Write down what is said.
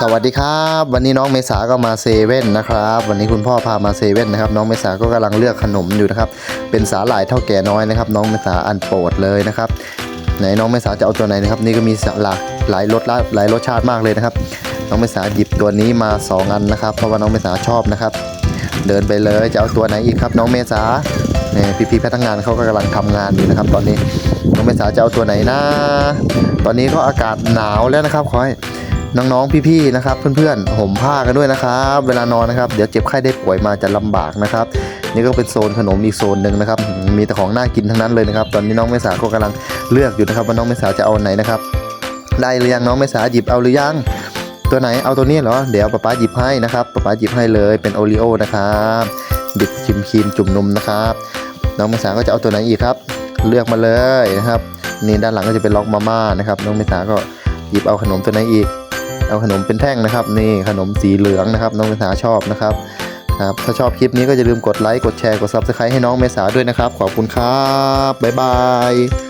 สวัสดีครับ วันนี้น้องเมษาก็มาเซเว่นนะครับ วันนี้คุณพ่อพามาเซเว่นนะครับ น้องเมษาก็กำลังเลือกขนมอยู่นะครับ เป็นสาหร่ายเท่าแก่น้อยนะครับ น้องเมษาอันโปรดเลยนะครับไหนน้องเมษาจะเอาตัวไหนนะครับ นี่ก็มีหลากหลายรสละหลายรสชาติมากเลยนะครับ น้องเมษาหยิบตัวนี้มาสองอันนะครับ เพราะว่าน้องเมษาชอบนะครับ เดินไปเลยจะเอาตัวไหนอีกครับ น้องเมษาเนี่ยพี่ๆพนักงานเขาก็กำลังทำงานอยู่นะครับ ตอนนี้น้องเมษาจะเอาตัวไหนนะตอนนี้ก็อากาศหนาวแล้วนะครับขอให้ น้องๆพี่ๆนะครับเพื่อนๆห่มผ้ากันด้วยนะครับ เวลานอนนะครับ เดี๋ยวเจ็บไข้ได้ป่วยมาจะลำบากนะครับนี่ก็เป็นโซนขนมอีกโซนหนึ่งนะครับ มีแต่ของน่ากินทั้งนั้นเลยนะครับ ตอนนี้น้องเมษาก็กำลังเลือกอยู่นะครับว่าน้องเมษาจะเอาไหนนะครับ ได้หรือยังน้องเมษาหยิบเอาหรือยังตัวไหนเอาตัวนี้เหรอเดี๋ยวป๊าป๊าหยิบให้นะครับป๊าป๊าหยิบให้เลยเป็นโอรีโอนะครับดิบชิมครีมจุ่มนมนะครับน้องเมษาก็จะเอาตัวไหนอีกครับ เลือกมาเลยนะครับนี่ด้านหลังก็จะเป็นล็อกมาม่านะครับน้องเมษาก็หยิบเอาขนมตัวไหนอีก เอาขนมเป็นแท่งนะครับ นี่ขนมสีเหลืองนะครับ น้องเมษาชอบนะครับครับถ้าชอบคลิปนี้ก็อย่าลืมกดไลค์กดแชร์กดซับสไครต์ให้น้องเมษาด้วยนะครับ ขอบคุณครับบ๊ายบาย